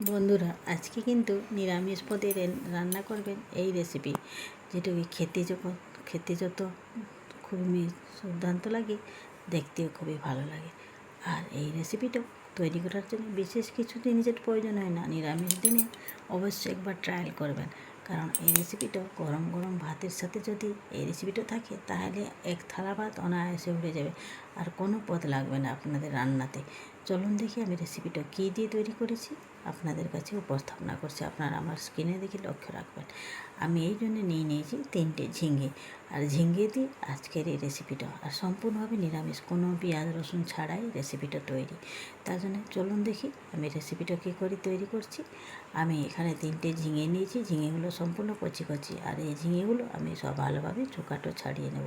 বন্ধুরা, আজকে কিন্তু নিরামিষ পদে রান্না করবেন এই রেসিপি যেটা কি খেতে যখন খেতে যত খুবই দুর্দান্ত লাগে, দেখতেও খুবই ভালো লাগে। আর এই রেসিপিটা তৈরি করার জন্য বিশেষ কিছু জিনিসের প্রয়োজন হয় না। নিরামিষ দিনে অবশ্যই একবার ট্রায়াল করবেন। কারণ এই রেসিপিটা গরম গরম ভাতের সাথে যদি এই রেসিপিটা থাকে, তাহলে এক থালা ভাত অনায়াসে উঠে যাবে। আর কোনো পদ লাগবে না আপনাদের রান্নাতে। চলুন দেখি আমি রেসিপিটা কী দিয়ে তৈরি করেছি। আপনাদের কাছে উপস্থাপনা করছি। আপনারা আমার স্ক্রিনে দেখে লক্ষ্য রাখবেন। আমি এই জন্য নিয়ে নিয়েছি তিনটে ঝিঙ্গে আর ঝিঙ্গে দিয়ে আজকের এই রেসিপিটা আর সম্পূর্ণভাবে নিরামিষ, কোনো পেঁয়াজ, রসুন ছাড়াই রেসিপিটা তৈরি। তার জন্য চলুন দেখি আমি রেসিপিটা কী করে তৈরি করছি। আমি এখানে তিনটে ঝিঙে নিয়েছি। ঝিঙেগুলো সম্পূর্ণ কচি কচি। আর এই ঝিঙেগুলো আমি সব ভালোভাবে চোকাটো ছাড়িয়ে নেব।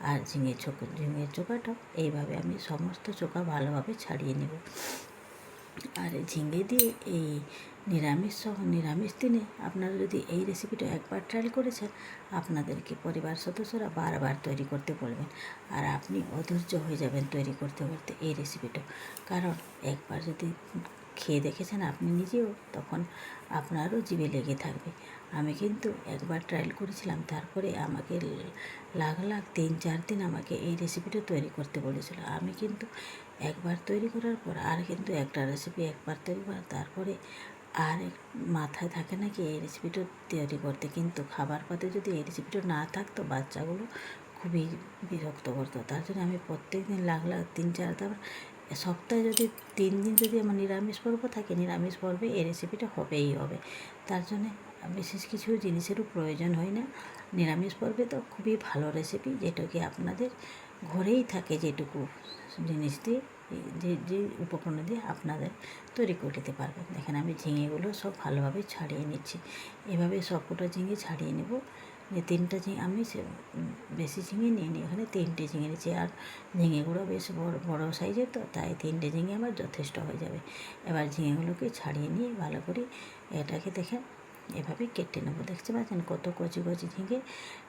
আর ঝিঙে চোখ ঝিঙের চোকাটা এইভাবে আমি সমস্ত চোকা ভালোভাবে ছাড়িয়ে নেব। আর ঝিঙে দিয়ে এই নিরামিষ সহ নিরামিষ দিনে আপনারা যদি এই রেসিপিটা একবার ট্রায়াল করেছেন, আপনাদেরকে পরিবার সদস্যরা বারবার তৈরি করতে বলবেন। আর আপনি অধৈর্য হয়ে যাবেন তৈরি করতে করতে এই রেসিপিটা কারণ একবার যদি খেয়ে দেখেছেন আপনি নিজেও, তখন আপনারও জীবে লেগে থাকবে। আমি কিন্তু একবার ট্রায়াল করেছিলাম, তারপরে আমাকে লাখ লাখ তিন চার দিন আমাকে এই রেসিপিটা তৈরি করতে বলেছিল। আমি কিন্তু একবার তৈরি করার পর আর কিন্তু একটা রেসিপি একবার তৈরি করার তারপরে আর মাথায় থাকে না কি এই রেসিপিটা তৈরি করতে, কিন্তু খাবার পাতে যদি এই রেসিপিটা না থাকতো, বাচ্চাগুলো খুবই বিরক্ত করতো। তার জন্য আমি প্রত্যেক দিন লাখ লাখ তিন চার তারপর সপ্তাহে যদি তিন দিন যদি আমার নিরামিষ পর্ব থাকে, নিরামিষ পর্বে এই রেসিপিটা হবেই হবে। তার জন্যে বিশেষ কিছু জিনিসেরও প্রয়োজন হয় না। নিরামিষ পর্বে তো খুবই ভালো রেসিপি যেটা কি আপনাদের ঘরেই থাকে যেটুকু জিনিস দিয়ে, যে যে উপকরণ দিয়ে আপনাদের তৈরি করে নিতে পারবেন। দেখেন আমি ঝিঙেগুলো সব ভালোভাবে ছাড়িয়ে নিচ্ছি। এভাবে সবকটা ঝিঙে ছাড়িয়ে নেব। যে তিনটা ঝিঙে আমি বেশি ঝিঙে নিয়ে নিই এখানে তিনটে ঝিঙে নিচ্ছি আর ঝিঙেগুলো বেশ বড়, বড়ো সাইজের তো, তাই তিনটে ঝিঙে আমার যথেষ্ট হয়ে যাবে। এবার ঝিঙেগুলোকে ছাড়িয়ে নিয়ে ভালো করে এটাকে দেখে এভাবে কেটে নেব। দেখতে পাচ্ছেন কত কচি কচি ঝিঙে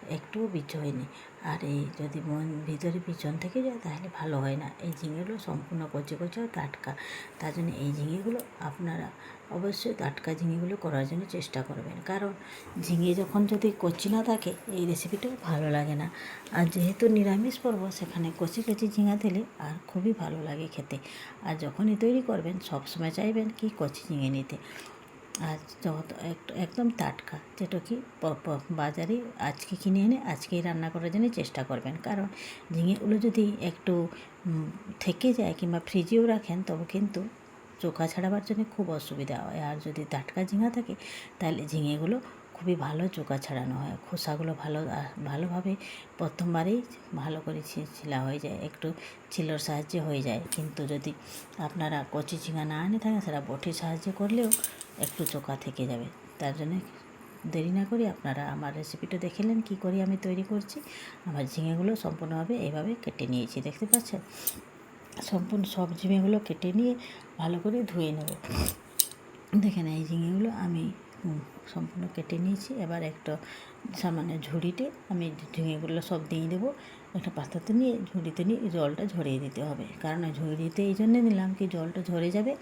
একটুও বীজ হয়নি। আর এই যদি মন ভিতরে পিছন থেকে যায় তাহলে ভালো হয় না। এই ঝিঙেগুলো সম্পূর্ণ কচি কচি ও টাটকা। তার জন্য এই ঝিঙেগুলো আপনারা অবশ্যই টাটকা ঝিঙেগুলো করার জন্য চেষ্টা করবেন। কারণ ঝিঙে যখন যদি কচি না থাকে, এই রেসিপিটাও ভালো লাগে না। আর যেহেতু নিরামিষ পর্ব, সেখানে কচি কচি ঝিঙা দিলে আর খুবই ভালো লাগে খেতে। আর যখনই তৈরি করবেন, সবসময় চাইবেন কি কচি ঝিঙে নিতে। আর যত এক- একদম টাটকা। যেটা কি বাজারে আজকে কিনে এনে আজকেই রান্না করার জন্য চেষ্টা করবেন। কারণ ঝিঙেগুলো যদি একটু থেকে যায় কিংবা ফ্রিজেও রাখেন, তবে কিন্তু চোখা ছাড়াবার জন্য খুব অসুবিধা হয়। আর যদি টাটকা ঝিঙা থাকে, তাহলে ঝিঙেগুলো খুবই ভালো চোখা ছাড়ানো হয়। খোসাগুলো ভালো ভালোভাবে প্রথমবারেই ভালো করে ছিলা হয়ে যায়, একটু ছিলোর সাহায্যে হয়ে যায়। কিন্তু যদি আপনারা কচি ঝিঙা না আনে থাকেন, সেটা বটির সাহায্যে করলেও একটু চোখা থেকে যাবে। তার জন্য দেরি না করে আপনারা আমার রেসিপিটা দেখেলেন কী করে আমি তৈরি করছি। আমার ঝিঙেগুলো সম্পূর্ণভাবে এইভাবে কেটে নিয়েছি, দেখতে পাচ্ছেন? সম্পূর্ণ সব ঝিঙেগুলো কেটে নিয়ে ভালো করে ধুয়ে নেব। দেখেন এই ঝিঙেগুলো আমি সম্পূর্ণ কেটে নিয়েছি। এবার একটা সামান্য ঝুড়িতে আমি ঝিঙেগুলো সব দিয়ে দেবো। একটা পাত্রতে নিয়ে ঝুড়িতে নিয়ে জলটা ঝরিয়ে দিতে হবে। কারণ ঝুড়িতে এই জন্যে নিলাম কি জলটা ঝরে যাবে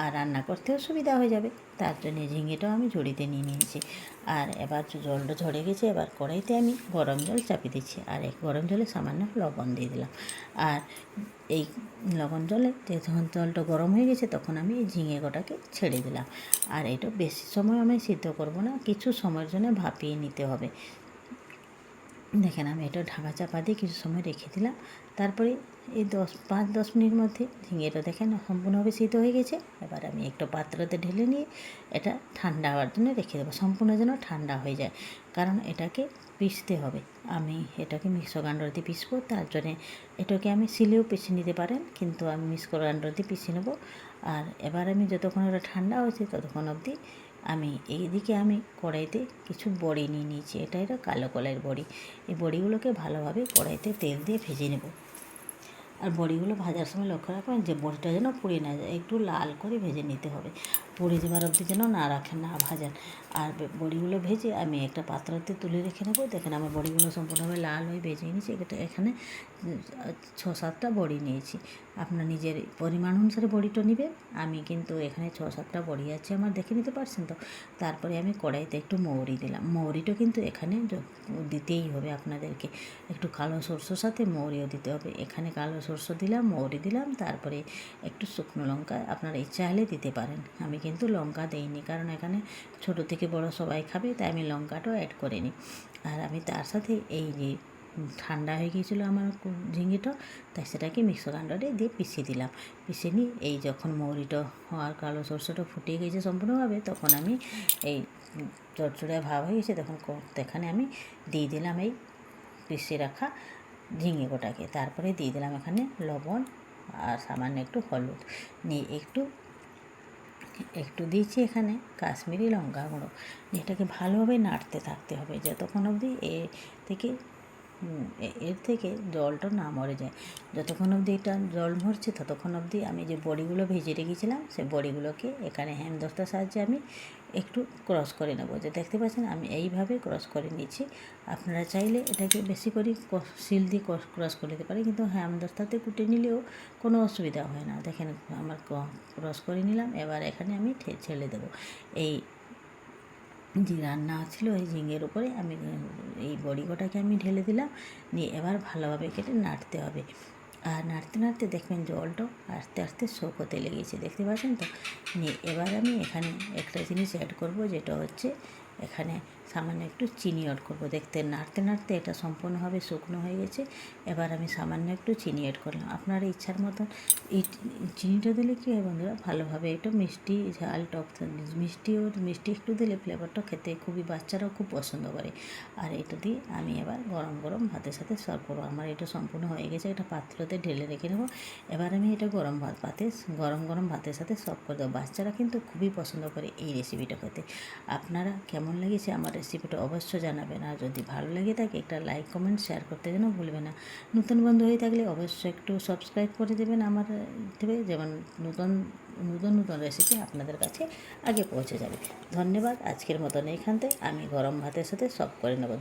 আর রান্না করতেও সুবিধা হয়ে যাবে। তার জন্য ঝিঙেটাও আমি ঝুড়িতে নিয়ে নিয়েছি। আর এবার জলটা ঝরে গেছে, এবার কড়াইতে আমি গরম জল চাপিয়ে দিচ্ছি। আর এই গরম জলে সামান্য লবণ দিয়ে দিলাম। আর এই লবণ জলে যখন জলটা গরম হয়ে গেছে, তখন আমি ঝিঙে গোটাকে ছেড়ে দিলাম। আর এটা বেশি সময় আমি সিদ্ধ করব না, কিছু সময়ের জন্য ভাপিয়ে নিতে হবে। দেখেন আমি এটা ঢাকা চাপা দিয়ে কিছু সময় রেখে দিলাম। তারপরে এই দশ, পাঁচ, দশ মিনিট মধ্যে ঝিঙেটা দেখেন সম্পূর্ণভাবে সিদ্ধ হয়ে গেছে। এবার আমি একটা পাত্রতে ঢেলে নিয়ে এটা ঠান্ডা হওয়ার জন্য রেখে দেবো। সম্পূর্ণ যেন ঠান্ডা হয়ে যায়, কারণ এটাকে পিষতে হবে। আমি এটাকে মিক্সর গ্রাইন্ডার দিয়ে পিসবো তার জন্যে এটাকে আমি সিলেও পিষে নিতে পারেন, কিন্তু আমি মিক্সর গ্রাইন্ডার দিয়ে পিষে নেব। আর এবার আমি যতক্ষণ ওটা ঠান্ডা হয়েছে ততক্ষণ অবধি আমি, এইদিকে আমি কড়াইতে কিছু বড়ি নিয়ে নিয়েছি। এটা এটা কালো কলাইয়ের বড়ি। এই বড়িগুলোকে ভালোভাবে কড়াইতে তেল দিয়ে ভেজে নেব। আর বড়িগুলো ভাজার সময় লক্ষ্য রাখবেন যে বড়িটা যেন পুড়ে না যায়। একটু লাল করে ভেজে নিতে হবে। পড়ে যাবার অবধি যেন না রাখেন, না ভাজেন। আর বড়িগুলো ভেজে আমি একটা পাত্রতে তুলে রেখে নেব। দেখেন আমার বড়িগুলো সম্পূর্ণভাবে লাল হয়ে ভেজে নিয়েছি। এটা এখানে, ছ, সাতটা বড়ি নিয়েছি। আপনার নিজের পরিমাণ অনুসারে বড়িটা নেবেন। আমি কিন্তু এখানে ছ, সাতটা বড়ি আছে আমার, দেখে নিতে পারছেন তো? তারপরে আমি কড়াইতে একটু মৌরি দিলাম। মৌরিটা কিন্তু এখানে দিতেই হবে আপনাদেরকে। একটু কালো সরষের সাথে মৌরিও দিতে হবে। এখানে কালো সরষে দিলাম, মৌরি দিলাম। তারপরে একটু শুকনো লঙ্কা আপনারা ইচ্ছা হলে দিতে পারেন। আমি কিন্তু লঙ্কা দেইনি। কারণ এখানে ছোট থেকে বড় সবাই খাবে, তাই আমি লঙ্কাটাও অ্যাড করিনি। আর আমি তার সাথে এই যে ঠান্ডা হয়ে গিয়েছিল আমার ঝিঙেটা, তাই সেটাকে মিক্সার গ্রাইন্ডারে দিয়ে পিষিয়ে দিলাম। পিষে নিয়ে এই যখন মৌরিটা হওয়ার কালো সরষেটা ফুটিয়ে গেছে সম্পূর্ণভাবে, তখন আমি এই চটচড়ে ভাব হয়ে গেছে তখন এখানে আমি দিয়ে দিলাম এই পিষে রাখা ঝিঙে গোটাকে। তারপরে দিয়ে দিলাম এখানে লবণ আর সামান্য একটু হলুদ। নিয়ে একটু একটু দিয়েছি এখানে কাশ্মীরি লঙ্কা গুঁড়ো। এটাকে ভালোভাবে নাড়তে থাকতে হবে। যতক্ষণ অবধি এ থেকে এর থেকে জলটা না মরে যায়। যতক্ষণ অবধি এটা জল মরছে, ততক্ষণ অবধি আমি যে বড়িগুলো ভেজে রেখেছিলাম, সে বড়িগুলোকে এখানে হেমদস্তার সাহায্যে আমি একটু ক্রস করে নেব। যে দেখতে পাচ্ছেন, আমি এইভাবে ক্রস করে নিচ্ছি। আপনারা চাইলে এটাকে বেশি করে শিল দিয়ে ক্রস করে দিতে পারে কিন্তু হেমদস্তাতে কুটে নিলেও কোনো অসুবিধা হয় না। দেখেন, আমার ক্রস করে নিলাম, এবার এখানে আমি ছেড়ে দেবো। এই যে রান্না ছিল ওই ঝিঙের উপরে আমি, এই বড়ি গোটাকে আমি ঢেলে দিলাম। নিয়ে এবার ভালোভাবে কেটে নাড়তে হবে। আর নাড়তে নাড়তে দেখবেন জলটাও আস্তে আস্তে শোক হতে লেগেছে, দেখতে পাচ্ছেন তো? নিয়ে এবার আমি এখানে একটা জিনিস অ্যাড করব, যেটা হচ্ছে এখানে সামান্য একটু চিনি অ্যাড করব। দেখতে নাড়তে নাড়তে এটা সম্পূর্ণভাবে শুকনো হয়ে গেছে। এবার আমি সামান্য একটু চিনি অ্যাড করলাম। আপনার ইচ্ছার মতন এই চিনিটা দিলে কী হয় বন্ধুরা? ভালোভাবে একটু মিষ্টি ঝাল টক মিষ্টি ও মিষ্টি একটু দিলে ফ্লেভারটা খেতে খুবই বাচ্চারাও খুব পছন্দ করে। আর এটা দিয়ে আমি এবার গরম গরম ভাতের সাথে সার্ভ করব। আমার এটা সম্পূর্ণ হয়ে গেছে। একটা পাত্রতে ঢেলে রেখে নেব এবার আমি এটা গরম ভাত পাতে গরম গরম ভাতের সাথে সার্ভ করে দেবো। বাচ্চারা কিন্তু খুবই পছন্দ করে এই রেসিপিটা খেতে। আপনারা কেমন লেগেছে আমার রেসিপিটা অবশ্যই জানাবেন। আর যদি ভালো লেগে থাকে, একটা লাইক কমেন্ট শেয়ার করতে যেন ভুলবে না। নতুন বন্ধু হয়ে থাকলে অবশ্যই একটু সাবস্ক্রাইব করে দেবেন আমার থেকে। যেমন নতুন নতুন নতুন রেসিপি আপনাদের কাছে আগে পৌঁছে যাবে। ধন্যবাদ। আজকের মতন এইখানতে। আমি গরম ভাতের সাথে সব করে নেব।